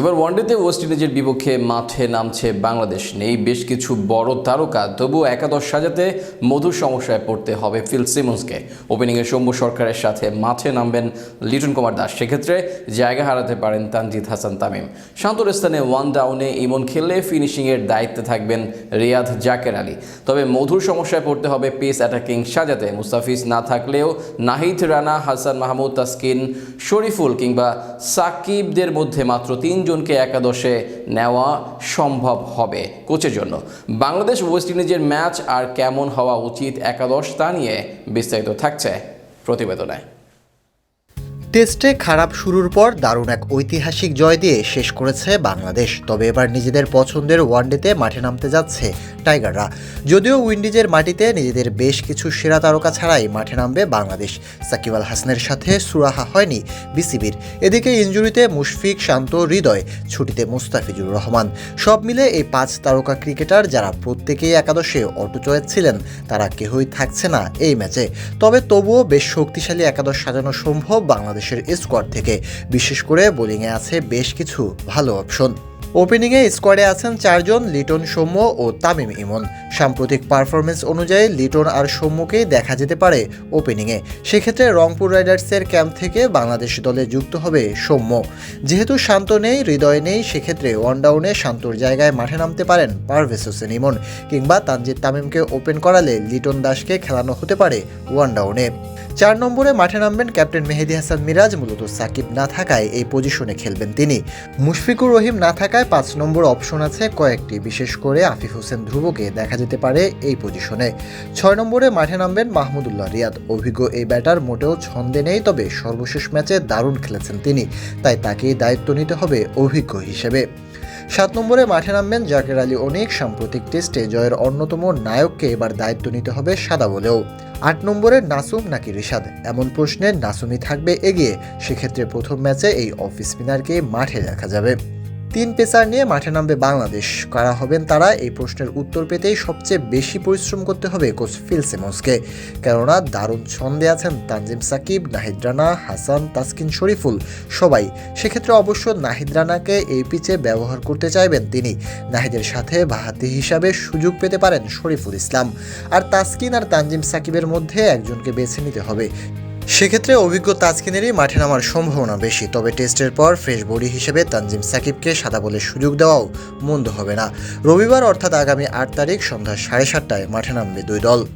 এবার ওয়ানডেতে ওয়েস্ট ইন্ডিজের বিপক্ষে মাঠে নামছে বাংলাদেশ। নেই বেশ কিছু বড় তারকা, তবুও একাদশ সাজাতে মধুর সমস্যায় পড়তে হবে ফিল সিমন্সকে। ওপেনিংয়ে সৌম্য সরকারের সাথে মাঠে নামবেন লিটন কুমার দাস। সেক্ষেত্রে জায়গা হারাতে পারেন তানজিদ হাসান তামিম। শান্তর স্থানে ওয়ান ডাউনে ইমন খেললে ফিনিশিংয়ের দায়িত্বে থাকবেন রিয়াদ জাকের আলী। তবে মধুর সমস্যায় পড়তে হবে পেস অ্যাটাকিং সাজাতে। মুস্তাফিজ না থাকলেও নাহিদ রানা, হাসান মাহমুদ, তাসকিন, শরীফুল কিংবা সাকিবদের মধ্যে মাত্র তিনজনকে একাদশে নেওয়া সম্ভব হবে কোচের জন্য। বাংলাদেশ ওয়েস্ট ইন্ডিজের ম্যাচ আর কেমন হওয়া উচিত একাদশ তা নিয়ে বিস্তারিত থাকছে প্রতিবেদনে। টেস্টে খারাপ শুরুর পর দারুণ এক ঐতিহাসিক জয় দিয়ে শেষ করেছে বাংলাদেশ। তবে এবার নিজেদের পছন্দের ওয়ানডেতে মাঠে নামতে যাচ্ছে টাইগাররা। যদিও উইন্ডিজের মাটিতে নিজেদের বেশ কিছু সেরা তারকা ছাড়াই মাঠে নামবে বাংলাদেশ, সাকিব আল হাসানের সাথে সুরাহা হয়নি বিসিবির। এদিকে ইঞ্জুরিতে মুশফিক শান্ত হৃদয়, ছুটিতে মুস্তাফিজুর রহমান। সব মিলে এই পাঁচ তারকা ক্রিকেটার যারা প্রত্যেকেই একাদশে অটোচয়েস ছিলেন, তারা কেউই থাকছে না এই ম্যাচে। তবে তবুও বেশ শক্তিশালী একাদশ সাজানো সম্ভব বাংলাদেশের স্কোয়াড থেকে। বিশেষ করে বোলিংয়ে আছে বেশ কিছু ভালো অপশন। ওপেনিংয়ে স্কোয়াডে আছেন চারজন লিটন সৌম্য ও তামিম ইমন। সাম্প্রতিক পারফরমেন্স অনুযায়ী লিটন আর সৌম্যকেই দেখা যেতে পারে ওপেনিংয়ে সেক্ষেত্রে রংপুর রাইডার্সের ক্যাম্প থেকে বাংলাদেশ দলে যুক্ত হবে সৌম্য। যেহেতু শান্ত নেই, হৃদয় নেই, সেক্ষেত্রে ওয়ানডাউনে শান্তর জায়গায় মাঠে নামতে পারেন পারভেজ হোসেন ইমন। কিংবা তানজিদ তামিমকে ওপেন করালে লিটন দাসকে খেলানো হতে পারে ওয়ানডাউনে চার নম্বরে মাঠে নামবেন ক্যাপ্টেন মেহেদি হাসান মিরাজ, মূলত সাকিব না থাকায় এই পজিশনে খেলবেন তিনি। মুশফিকুর রহিম না থাকায় পাঁচ নম্বর অপশন আছে কয়েকটি, বিশেষ করে আফিফ হোসেন ধ্রুবকে দেখা যেতে পারে এই পজিশনে ছয় নম্বরে মাঠে নামবেন মাহমুদুল্লাহ রিয়াদ। অভিজ্ঞ এই ব্যাটার মোটেও ছন্দে নেই, তবে সর্বশেষ ম্যাচে দারুণ খেলেছেন তিনি, তাই তাকেই দায়িত্ব নিতে হবে অভিজ্ঞ হিসেবে। সাত নম্বরে মাঠে নামবেন জাকের আলী অনেক। সাম্প্রতিক টেস্টে জয়ের অন্যতম নায়ককে এবার দায়িত্ব নিতে হবে সাদা বলেও। আট নম্বরে নাসুম নাকি রিশাদ? এমন প্রশ্নে নাসুমই থাকবে এগিয়ে। সেক্ষেত্রে প্রথম ম্যাচে এই অফিস স্পিনারকে মাঠে দেখা যাবে। তিন পেসার নিয়ে মাঠে নামবে বাংলাদেশ। কারা হবেন তারা, এই প্রশ্নের উত্তর পেতেই সবচেয়ে বেশি পরিশ্রম করতে হবে কোচ ফিল সিমন্সকে। কেননা, দারুণ ছন্দে আছেন তানজিম সাকিব, নাহিদ রানা, হাসান তাসকিন শরীফুল, সবাই। সেক্ষেত্রে অবশ্য নাহিদ রানাকে এই পিচে ব্যবহার করতে চাইবেন তিনি। নাহিদের সাথে বাহাতি হিসাবে সুযোগ পেতে পারেন শরীফুল ইসলাম। আর তাসকিন আর তানজিম সাকিবের মধ্যে একজনকে বেছে নিতে হবে। সেক্ষেত্রে অভিজ্ঞ তাজকিনেরই মাঠে নামার সম্ভাবনা বেশি, তবে টেস্টের পর ফ্রেশ বডি হিসেবে তানজিম সাকিবকে সাদা বলে সুযোগ দেওয়াও মন্দ হবে না। রবিবার অর্থাৎ আগামী আট তারিখ সন্ধ্যা সাড়ে সাতটায় মাঠে নামবে দুই দল।